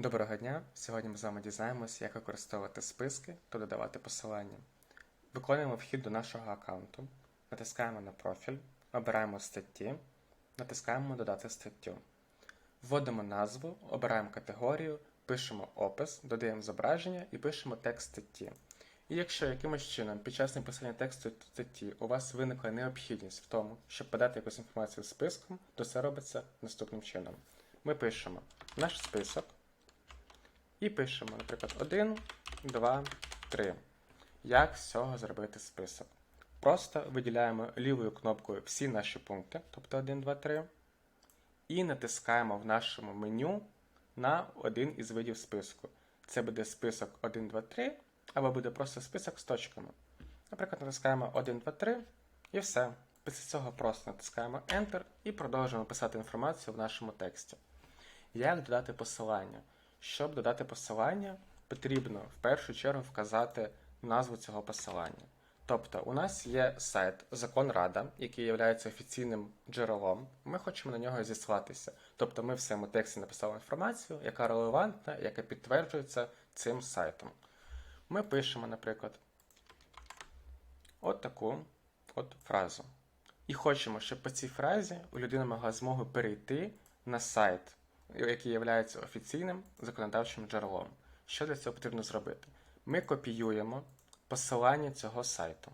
Доброго дня! Сьогодні ми з вами дізнаємося, як використовувати списки та додавати посилання. Виконуємо вхід до нашого аккаунту, натискаємо на профіль, обираємо статті, натискаємо Додати статтю. Вводимо назву, обираємо категорію, пишемо опис, додаємо зображення і пишемо текст статті. І якщо якимось чином під час написання тексту статті у вас виникла необхідність в тому, щоб подати якусь інформацію списком, то це робиться наступним чином. Ми пишемо наш список. І пишемо, наприклад, 1, 2, 3. Як з цього зробити список? Просто виділяємо лівою кнопкою всі наші пункти, тобто 1, 2, 3, і натискаємо в нашому меню на один із видів списку. Це буде список 1, 2, 3, або буде просто список з точками. Наприклад, натискаємо 1, 2, 3 і все. Після цього просто натискаємо Enter і продовжуємо писати інформацію в нашому тексті. Як додати посилання? Щоб додати посилання, потрібно в першу чергу вказати назву цього посилання. Тобто, у нас є сайт Закон Рада, який є офіційним джерелом. Ми хочемо на нього зіслатися. Тобто ми в своєму тексті написали інформацію, яка релевантна, яка підтверджується цим сайтом. Ми пишемо, наприклад, от таку от фразу. І хочемо, щоб по цій фразі у людини могла змогу перейти на сайт, який є офіційним законодавчим джерелом. Що для цього потрібно зробити? Ми копіюємо посилання цього сайту.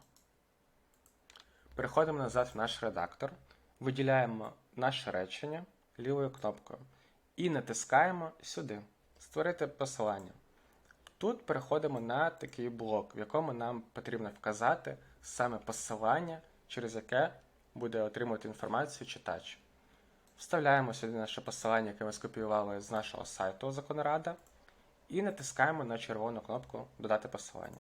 Переходимо назад в наш редактор, виділяємо наше речення лівою кнопкою і натискаємо сюди Створити посилання. Тут переходимо на такий блок, в якому нам потрібно вказати саме посилання, через яке буде отримувати інформацію читач. Вставляємо сюди наше посилання, яке ми скопіювали з нашого сайту Законорада, і натискаємо на червону кнопку Додати посилання.